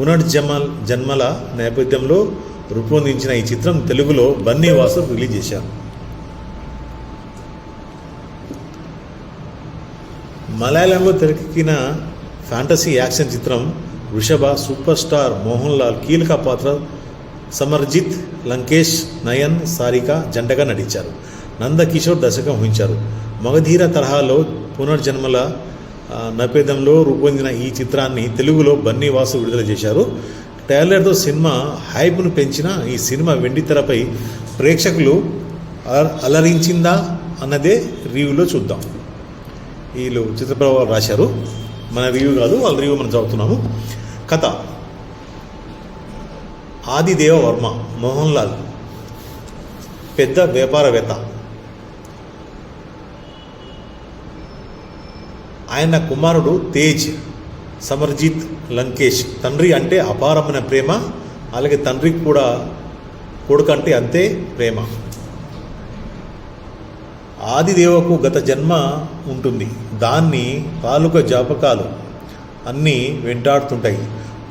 పునర్జమ జన్మల నేపథ్యంలో రూపొందించిన ఈ చిత్రం తెలుగులో బన్నీ వాసు రిలీజ్ చేశారు. మలయాళంలో తెరకెక్కిన ఫ్యాంటసీ యాక్షన్ చిత్రం వృషభ సూపర్ స్టార్ మోహన్ లాల్ కీలక పాత్ర సమర్జిత్ లంకేష్ నయన్ సారిక జంటగా నటించారు. నందకిషోర్ దర్శకం వహించారు. మగధీర తరహాలో పునర్జన్మల నపేదంలో రూపొందిన ఈ చిత్రాన్ని తెలుగులో బన్నీ వాసు విడుదల చేశారు. ట్రైలర్తో సినిమా హైప్ను పెంచిన ఈ సినిమా వెండితెరపై ప్రేక్షకులు అల- అలరించిందా అన్నదే రివ్యూలో చూద్దాం. వీళ్ళు చిత్రప్రభావాలు రాశారు. మన రివ్యూ కాదు వాళ్ళ రివ్యూ మనం చదువుతున్నాము. కథ. ఆదిదేవ వర్మ మోహన్ లాల్. పెద్ద వ్యాపారవేత్త. ఆయన కుమారుడు తేజ్ సమర్జిత్ లంకేష్. తండ్రి అంటే అపారమైన ప్రేమ అలాగే తండ్రికి కూడా కొడుకంటే అంతే ప్రేమ. ఆదిదేవకు గత జన్మ ఉంటుంది. దాన్ని తాలూకా జాపకాలు అన్నీ వెంటాడుతుంటాయి.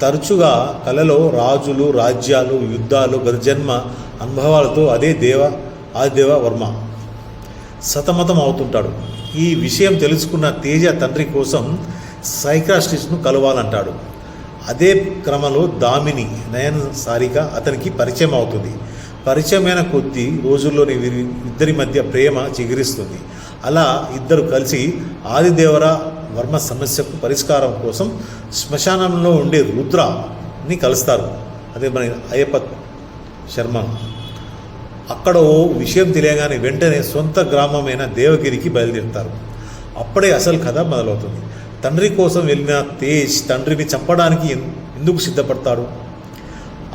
తరచుగా కలలో రాజులు రాజ్యాలు యుద్ధాలు గత జన్మ అనుభవాలతో అదే దేవ ఆదిదేవ వర్మ. సతమతం అవుతుంటాడు ఈ విషయం తెలుసుకున్న తేజ తండ్రి కోసం సైకాస్టిస్ట్ను కలవాలంటాడు. అదే క్రమంలో దామిని నయన సారిక అతనికి పరిచయం అవుతుంది. పరిచయమైన కొద్దీ రోజుల్లోని వీరి ఇద్దరి మధ్య ప్రేమ చిగురిస్తుంది. అలా ఇద్దరు కలిసి ఆదిదేవర వర్మ సమస్యకు పరిష్కారం కోసం శ్మశానంలో ఉండే రుద్రని కలుస్తారు. అదే మన అయ్యప్ప శర్మ. అక్కడ ఓ విషయం తెలియగానే వెంటనే సొంత గ్రామమైన దేవగిరికి బయలుదేరుతారు. అప్పుడే అసలు కథ మొదలవుతుంది. తండ్రి కోసం వెళ్ళిన తేజ్ తండ్రిని చంపడానికి ఎందుకు సిద్ధపడతాడు?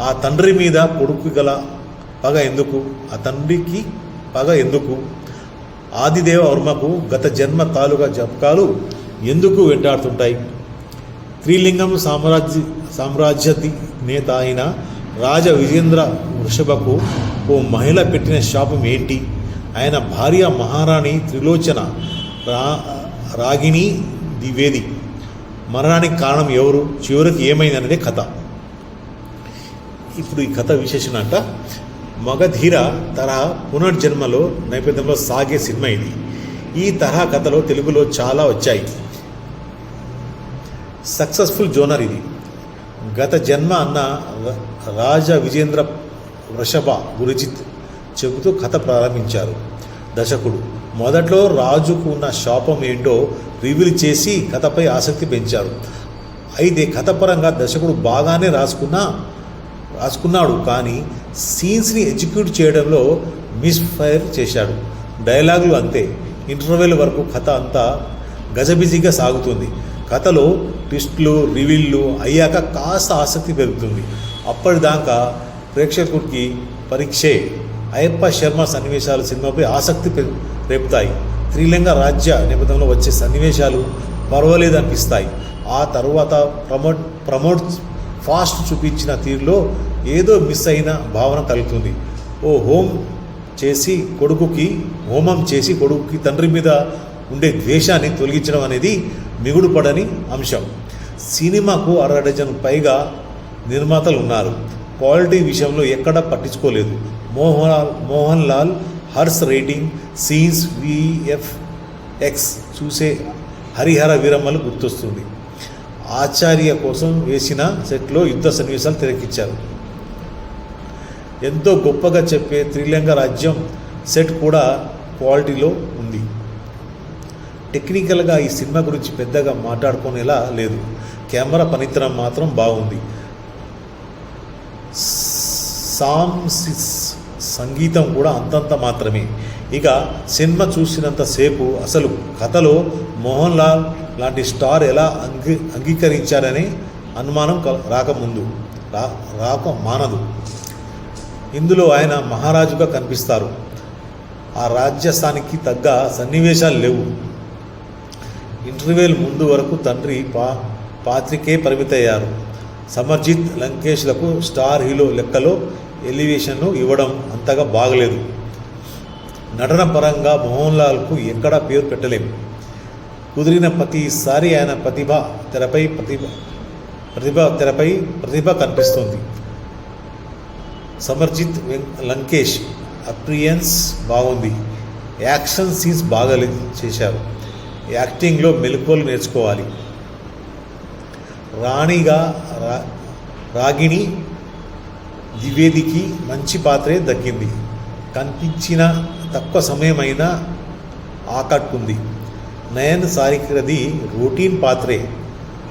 ఆ తండ్రి మీద కొడుకు గల పగ ఎందుకు? ఆ తండ్రికి పగ ఎందుకు? ఆదిదేవ వర్మకు గత జన్మ తాలూకా జపకాలు ఎందుకు వెంటాడుతుంటాయి? త్రిలింగం సామ్రాజ్య సామ్రాజ్యది నేత అయిన రాజ విజేంద్ర వృషభకు ఓ మహిళ పెట్టిన శాపం ఏంటి? ఆయన భార్య మహారాణి త్రిలోచన రా రాగిణి ద్వివేది. మరణానికి కారణం ఎవరు? చివరికి ఏమైంది కథ. ఇప్పుడు ఈ కథ విశేషణ అంట మగధీర తరహా పునర్జన్మలో నేపథ్యంలో సాగే సినిమా ఇది. ఈ తరహా కథలో తెలుగులో చాలా వచ్చాయి. సక్సెస్ఫుల్ జోనర్ ఇది. గత జన్మ అన్న రాజా రాజ విజేంద్ర వృషభ గురించి చెబుతూ కథ ప్రారంభించారు. దర్శకుడు మొదట్లో రాజుకు ఉన్న శాపం ఏంటో రివీల్ చేసి కథపై ఆసక్తి పెంచారు. అయితే కథపరంగా దర్శకుడు బాగానే రాసుకున్నా రాసుకున్నాడు కానీ సీన్స్ని ఎగ్జిక్యూట్ చేయడంలో మిస్ఫైర్ చేశాడు. డైలాగులు అంతే. ఇంటర్వెల్ వరకు కథ అంతా గజబిజీగా సాగుతుంది. కథలో ట్విస్ట్లు రివీళ్ళు అయ్యాక కాస్త ఆసక్తి పెరుగుతుంది. అప్పటిదాకా ప్రేక్షకుడికి పరీక్షే. అయ్యప్ప శర్మ సన్నివేశాలు సినిమాపై ఆసక్తి రేపుతాయి. త్రిలింగ రాజ్య నేపథ్యంలో వచ్చే సన్నివేశాలు పర్వాలేదు అనిపిస్తాయి ఆ తర్వాత ప్రమోట్ ప్రమోట్ ఫాస్ట్ చూపించిన తీరులో ఏదో మిస్ అయిన భావన కలుగుతుంది. ఓ హోమ్ చేసి కొడుకుకి హోమం చేసి కొడుకుకి తండ్రి మీద ఉండే ద్వేషాన్ని తొలగించడం అనేది మిగుడుపడని అంశం. సినిమాకు అర డజన్ పైగా నిర్మాతలు ఉన్నారు. క్వాలిటీ విషయంలో ఎక్కడా పట్టించుకోలేదు. మోహన్ మోహన్ లాల్ హర్స్ రేటింగ్ సీన్స్ విఎఫ్ ఎక్స్ చూసే హరిహర విరమలు గుర్తొస్తుంది. ఆచార్య కోసం వేసిన సెట్లో యుద్ధ సన్నివేశాలు తెరకిచ్చారు ఎంతో గొప్పగా చెప్పే త్రిలింగ రాజ్యం సెట్ కూడా క్వాలిటీలో ఉంది. టెక్నికల్గా ఈ సినిమా గురించి పెద్దగా మాట్లాడుకునేలా లేదు. కెమెరా పనితనం మాత్రం బాగుంది. సాంగ్స్ సంగీతం కూడా అంతంత మాత్రమే. ఇక సినిమా చూసినంతసేపు అసలు కథలో మోహన్ లాల్ లాంటి స్టార్ ఎలా అంగీ అంగీకరించారని అనుమానం రాకముందు. రా రాక మానదు. ఇందులో ఆయన మహారాజుగా కనిపిస్తారు. ఆ రాజ్యస్థానికి తగ్గ సన్నివేశాలు లేవు. ఇంటర్వ్యూల్ ముందు వరకు తండ్రి పా పాత్రికే పరిమితయ్యారు. సమర్జిత్ లంకేష్లకు స్టార్ హీరో లెక్కలో ఎలివేషన్ను ఇవ్వడం అంతగా బాగలేదు. నటన పరంగా మోహన్ లాల్కు ఎక్కడా పేరు పెట్టలేము కుదిరిన ప్రతిసారి ఆయన ప్రతిభ తెరపై ప్రతిభ ప్రతిభ తెరపై ప్రతిభ కనిపిస్తుంది. సమర్జిత్ లంకేష్ అప్రియన్స్ బాగుంది. యాక్షన్ సీన్స్ బాగా చేశారు. యాక్టింగ్లో మెలకువలు నేర్చుకోవాలి. రాణిగా రా రాగిణి ద్వివేదికి మంచి పాత్రే దక్కింది. కనిపించిన తక్కువ సమయమైనా ఆకట్టుకుంది. నయన్ సారికది రొటీన్ పాత్రే.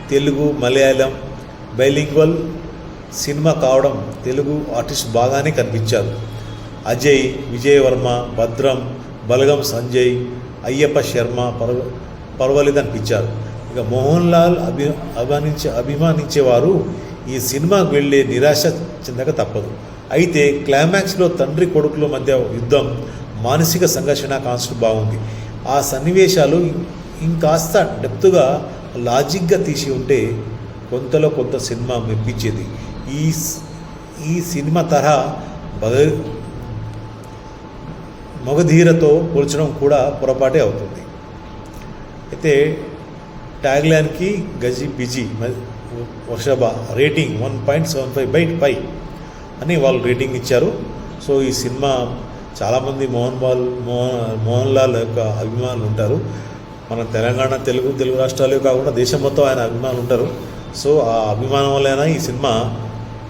తెలుగు మలయాళం బైలింగ్వల్ సినిమా కావడం తెలుగు ఆర్టిస్ట్ బాగానే కనిపించారు. అజయ్ విజయవర్మ భద్రం బలగం సంజయ్ అయ్యప్ప శర్మ పర్వ పర్వాలేదనిపించారు. ఇక మోహన్ లాల్ అభి అభిమానించే అభిమానించేవారు ఈ సినిమాకు వెళ్ళే నిరాశ చెందక తప్పదు. అయితే క్లైమాక్స్లో తండ్రి కొడుకుల మధ్య యుద్ధం మానసిక సంఘర్షణ కాన్సెప్ట్ బాగుంది. ఆ సన్నివేశాలు ఇంకాస్త డెప్త్గా లాజిక్గా తీసి ఉంటే కొంతలో కొంత సినిమా మెప్పించేది. ఈ ఈ సినిమా తరహా భగ మగధీరతో పోల్చడం కూడా పొరపాటే అవుతుంది. అయితే ట్యాగ్లైన్కి గజి busy Vrushabha rating one point seven five by five అని వాళ్ళు రేటింగ్ ఇచ్చారు. సో ఈ సినిమా చాలామంది మోహన్ బాల్ మోహన్ మోహన్ లాల్ యొక్క అభిమానులు ఉంటారు. మన తెలంగాణ తెలుగు తెలుగు రాష్ట్రాలే కాకుండా దేశం మొత్తం ఆయన అభిమానులు ఉంటారు. సో ఆ అభిమానం వల్లైనా ఈ సినిమా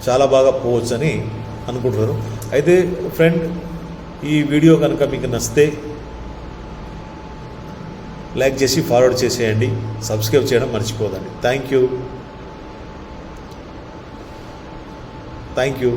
చాలా బాగా పోవచ్చు అని అనుకుంటున్నారు. అయితే ఫ్రెండ్ ఈ వీడియో కనుక మీకు నచ్చితే లైక్ చేసి ఫార్వర్డ్ చేసేయండి. సబ్స్క్రైబ్ చేయడం మర్చిపోదండి. Thank you. Thank you